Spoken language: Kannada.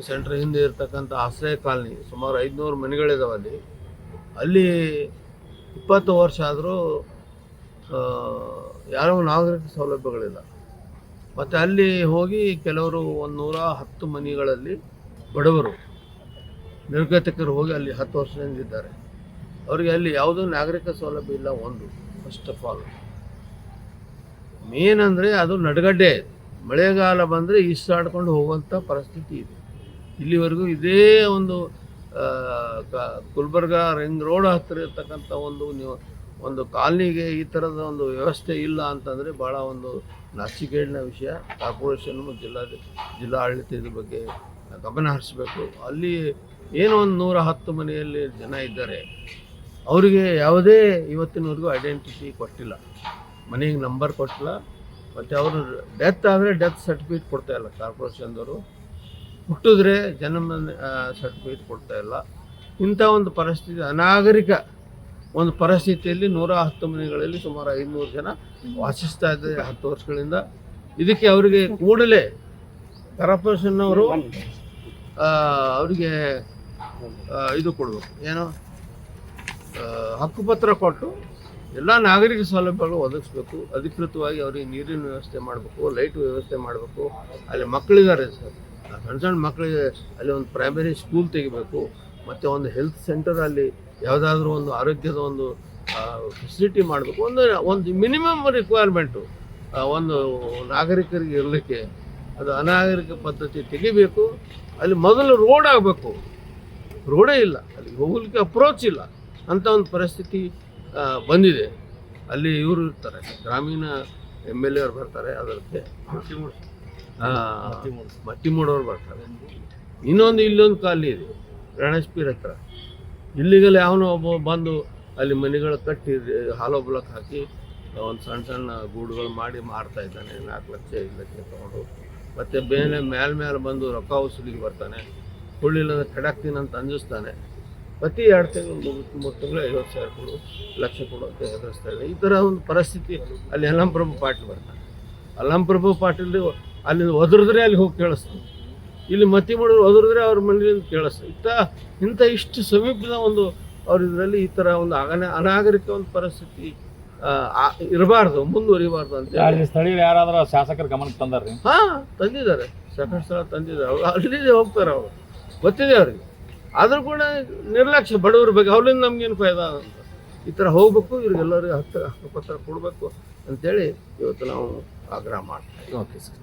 ಸೆಂಟ್ರ್ ಹಿಂದೆ ಇರ್ತಕ್ಕಂಥ ಆಶ್ರಯ ಕಾಲನಿ, ಸುಮಾರು ಐದುನೂರು ಮನೆಗಳಿದಾವೆ ಅಲ್ಲಿ. ಅಲ್ಲಿ ಇಪ್ಪತ್ತು ವರ್ಷ ಆದರೂ ಯಾರೂ ನಾಗರಿಕ ಸೌಲಭ್ಯಗಳಿಲ್ಲ. ಮತ್ತು ಅಲ್ಲಿ ಹೋಗಿ ಕೆಲವರು ಒಂದು ನೂರ ಹತ್ತು ಮನೆಗಳಲ್ಲಿ ಬಡವರು, ನಿರ್ಗತಿಕರು ಹೋಗಿ ಅಲ್ಲಿ ಹತ್ತು ವರ್ಷದಿಂದ ಇದ್ದಾರೆ. ಅವರಿಗೆ ಅಲ್ಲಿ ಯಾವುದೂ ನಾಗರಿಕ ಸೌಲಭ್ಯ ಇಲ್ಲ ಒಂದು ಫಸ್ಟ್ ಆಫ್ ಆಲ್ ಮೇನ್ ಅಂದರೆ ಅದು ನಡುಗಡ್ಡೆ, ಮಳೆಗಾಲ ಬಂದರೆ ಈಸಾಡ್ಕೊಂಡು ಹೋಗುವಂಥ ಪರಿಸ್ಥಿತಿ ಇದೆ. ಇಲ್ಲಿವರೆಗೂ ಇದೇ ಒಂದು ಗುಲ್ಬರ್ಗಾ ರಿಂಗ್ ರೋಡ್ ಹತ್ತಿರ ಇರ್ತಕ್ಕಂಥ ಒಂದು ನೀವು, ಒಂದು ಕಾಲನಿಗೆ ಈ ಥರದ ಒಂದು ವ್ಯವಸ್ಥೆ ಇಲ್ಲ ಅಂತಂದರೆ ಭಾಳ ಒಂದು ನಾಚಿಕೆಡಿನ ವಿಷಯ. ಕಾರ್ಪೊರೇಷನ್ ಜಿಲ್ಲಾ ಜಿಲ್ಲಾ ಆಡಳಿತ ಇದ್ರ ಬಗ್ಗೆ ಗಮನ ಹರಿಸ್ಬೇಕು. ಅಲ್ಲಿ ಏನೋ ಒಂದು ನೂರ ಹತ್ತು ಮನೆಯಲ್ಲಿ ಜನ ಇದ್ದಾರೆ. ಅವರಿಗೆ ಯಾವುದೇ ಇವತ್ತಿನವರೆಗೂ ಐಡೆಂಟಿಟಿ ಕೊಟ್ಟಿಲ್ಲ. ಮನೆಗೆ ನಂಬರ್ ಕೊಟ್ಟಿಲ್ಲ. ಮತ್ತು ಅವರು ಡೆತ್ ಆದರೆ ಡೆತ್ ಸರ್ಟಿಫಿಕೇಟ್ ಕೊಡ್ತಾ ಇಲ್ಲ ಕಾರ್ಪೊರೇಷನ್ದವರು. ಹುಟ್ಟಿದ್ರೆ ಜನ್ಮ ಸರ್ಟಿಫಿಕೇಟ್ ಕೊಡ್ತಾ ಇಲ್ಲ. ಇಂಥ ಒಂದು ಪರಿಸ್ಥಿತಿ ಅನಾಗರಿಕ ಒಂದು ಪರಿಸ್ಥಿತಿಯಲ್ಲಿ ನೂರ ಹತ್ತು ಮನೆಗಳಲ್ಲಿ ಸುಮಾರು ಐನೂರು ಜನ ವಾಸಿಸ್ತಾ ಇದ್ದಾರೆ ಹತ್ತು ವರ್ಷಗಳಿಂದ. ಇದಕ್ಕೆ ಅವರಿಗೆ ಕೂಡಲೇ ಆ, ಅವರಿಗೆ ಇದು ಕೊಡಬೇಕು. ಏನು? ಹಕ್ಕುಪತ್ರ ಕೊಟ್ಟು ಎಲ್ಲ ನಾಗರಿಕ ಸೌಲಭ್ಯಗಳು ಒದಗಿಸ್ಬೇಕು. ಅಧಿಕೃತವಾಗಿ ಅವರಿಗೆ ನೀರಿನ ವ್ಯವಸ್ಥೆ ಮಾಡಬೇಕು ಲೈಟ್ ವ್ಯವಸ್ಥೆ ಮಾಡಬೇಕು. ಅಲ್ಲಿ ಮಕ್ಕಳಿದ್ದಾರೆ ಸರ್. ಸಣ್ಣ ಸಣ್ಣ ಮಕ್ಕಳಿಗೆ ಅಲ್ಲಿ ಒಂದು ಪ್ರೈಮರಿ ಸ್ಕೂಲ್ ತೆಗಿಬೇಕು, ಮತ್ತು ಒಂದು ಹೆಲ್ತ್ ಸೆಂಟರ್ ಅಲ್ಲಿ ಯಾವುದಾದ್ರೂ ಒಂದು ಆರೋಗ್ಯದ ಒಂದು ಫೆಸಿಲಿಟಿ ಮಾಡಬೇಕು. ಒಂದು ಒಂದು ಮಿನಿಮಮ್ ರಿಕ್ವೈರ್ಮೆಂಟು ಒಂದು ನಾಗರಿಕರಿಗೆ ಇರಲಿಕ್ಕೆ. ಅದು ಅನಾಗರಿಕ ಪದ್ಧತಿ ತೆಗಿಬೇಕು. ಅಲ್ಲಿ ಮೊದಲು ರೋಡ್ ಆಗಬೇಕು. ರೋಡೇ ಇಲ್ಲ. ಅಲ್ಲಿ ಹೋಗಲಿಕ್ಕೆ ಅಪ್ರೋಚ್ ಇಲ್ಲ. ಅಂತ ಒಂದು ಪರಿಸ್ಥಿತಿ ಬಂದಿದೆ. ಅಲ್ಲಿ ಇವರು ಇರ್ತಾರೆ. ಗ್ರಾಮೀಣ ಎಂ ಎಲ್ ಎ ಅವ್ರು ಬರ್ತಾರೆ. ಅದಕ್ಕೆ ಮಟ್ಟಿಮೂಡವ್ರು ಬರ್ತಾರೆ. ಇನ್ನೊಂದು ಇಲ್ಲೊಂದು ಖಾಲಿ ಇದೆ. ರಣೇಶ್ ಪೀರ್ ಹತ್ರ. ಇಲ್ಲಿಗೆಲ್ಲ ಯಾವನೋ ಒಬ್ಬ ಬಂದು ಅಲ್ಲಿ ಮನೆಗಳು ಕಟ್ಟಿ ಹಾಲೋ ಬ್ಲಾಕ್ ಹಾಕಿ ಒಂದು ಸಣ್ಣ ಸಣ್ಣ ಗೂಡುಗಳು ಮಾಡಿ ಮಾರ್ತಾ ಇದ್ದಾನೆ. ನಾಲ್ಕು ಲಕ್ಷ ಐದು ಲಕ್ಷ ತೊಗೊಂಡು ಮತ್ತು ಬೇನೆ ಮ್ಯಾಲ ಮೇಲೆ ಬಂದು ರೊಕ್ಕ ವಸೂಲಿಗೆ ಬರ್ತಾನೆ. ಕುಳ್ಳಿಲ್ಲದ ಕಡಾಕ್ತೀನಿ ಅಂತ ಅಂಜಿಸ್ತಾನೆ. ಪ್ರತಿ ಎರಡು ತಿಂಗಳು ಮೂರು ತಿಂಗಳು ಐವತ್ತು ಸಾವಿರ ಕೊಡು ಲಕ್ಷ ಕೊಡು ಅಂತ ಹೆದರಿಸ್ತಾ ಇದೆ ಈ ಥರ ಒಂದು ಪರಿಸ್ಥಿತಿ ಅಲ್ಲಿ ಯಲಂಪ್ರಭು ಪಾಟೀಲ್ ಬರ್ತಾನೆ. ಅಲ್ಲಂಪ್ರಭು ಪಾಟೀಲ್ ಅಲ್ಲಿ ಒದರಿದ್ರೆ ಅಲ್ಲಿ ಹೋಗಿ ಕೇಳಿಸ್ತು. ಇಲ್ಲಿ ಮತಿ ಮಾಡಿದ್ರು ಒದರಿದ್ರೆ ಅವ್ರ ಮನೆಯಿಂದ ಕೇಳಿಸ್ತು. ಇಂಥ ಇಂಥ ಇಷ್ಟು ಸಮೀಪದ ಒಂದು ಅವ್ರ ಇದರಲ್ಲಿ ಈ ಥರ ಒಂದು ಅಗನ ಅನಾಗರಿಕ ಒಂದು ಪರಿಸ್ಥಿತಿ ಇರಬಾರ್ದು ಮುಂದುವರಿಬಾರ್ದು ಅಂತ ಸ್ಥಳೀಯ ಯಾರಾದರೂ ಸ್ಥಳೀಯರು ಯಾರಾದ್ರೂ ಶಾಸಕರ ಗಮನಕ್ಕೆ ತಂದಾರ್ರಿ ಹಾ ತಂದಿದ್ದಾರೆ. ಸಾಕಷ್ಟು ಸ್ಥಳ ತಂದಿದ್ದಾರೆ. ಅವ್ರು ಅಲ್ಲಿದೆ ಹೋಗ್ತಾರೆ ಅವರು. ಗೊತ್ತಿದೆ ಅವ್ರಿಗೆ. ಆದರೂ ಕೂಡ ನಿರ್ಲಕ್ಷ್ಯ ಬಡವ್ರ ಬಗ್ಗೆ ಅವ್ರಿಂದ ನಮ್ಗೇನು ಫಾಯ್ದಾ ಅಂತ. ಈ ಥರ ಹೋಗ್ಬೇಕು ಇವ್ರಿಗೆಲ್ಲರಿಗೂ ಹತ್ತು ಹಕ್ಕುಪತ್ರ ಕೊಡಬೇಕು ಅಂತೇಳಿ ಇವತ್ತು ನಾವು ಆಗ್ರಹ ಮಾಡ್ತೀವಿ ಓಕೆ ಸರ್.